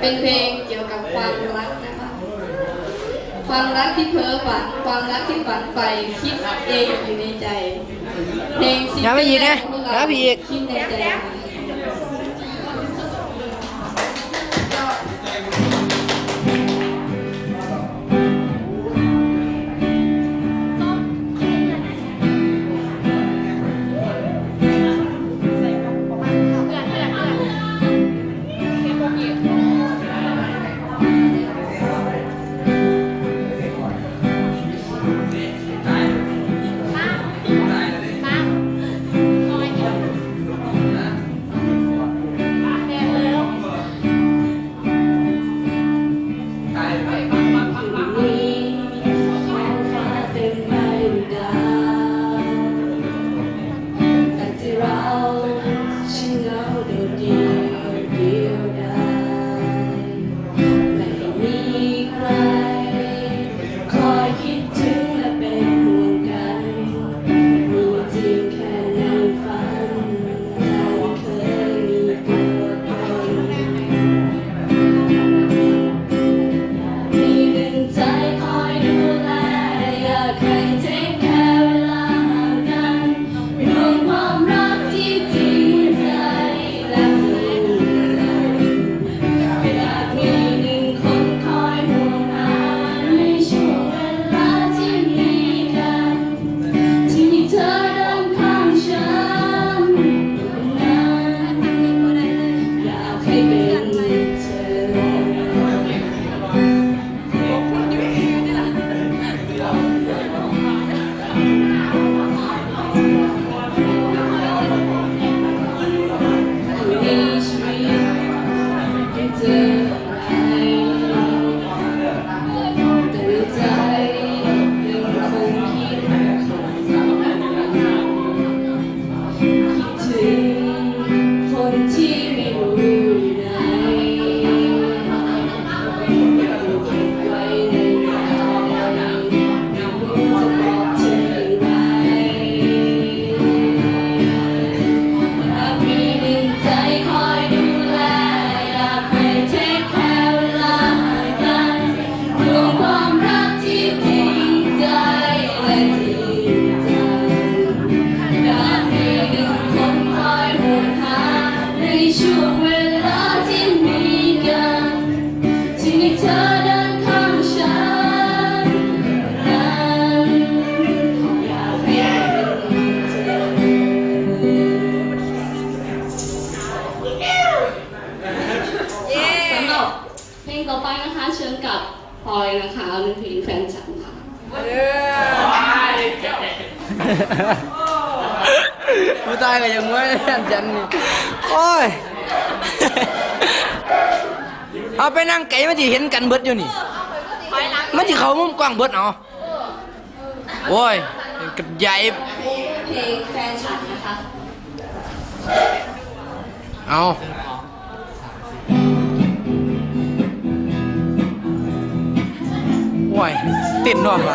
เป็นเพลงเกี่ยวกับความรักนะคะ ความรักที่เพ้อฝัน ความรักที่ฝันไปคิดเองอยู่ในใจ เพลงซิงเกิลแงพวกเราคิดในใจ เพลงต่อไปนะคะเชิญกับพลอยนะคะเป็นเพลงแฟนฉันค่ะ ผู้ตายก็ยังไม่แฟนฉันนี่โอ้ย เอาไปนั่งไก่มันจะเห็นกันเบิดอยู่นี่ มันจะเขามุมกว้างเบิดเนาะโว้ยกับใหญ่เพลงแฟนฉันนะคอาโอ้ยติดนวมอ่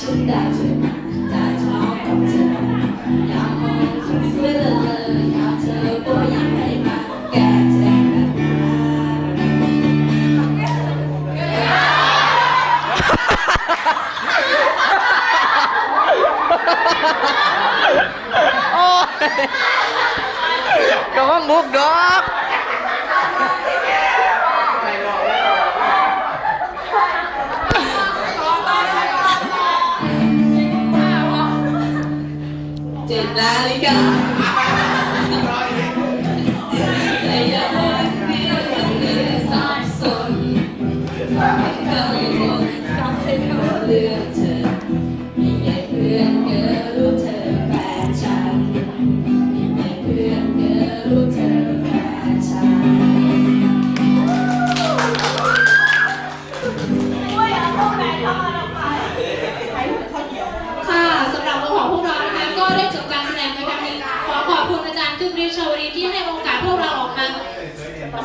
胸大嘴在操控着，然后总是乐乐摇着波浪陪伴感情。Còn muốn đó ต่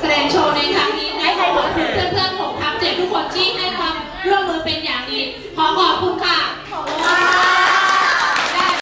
แสดงโชว์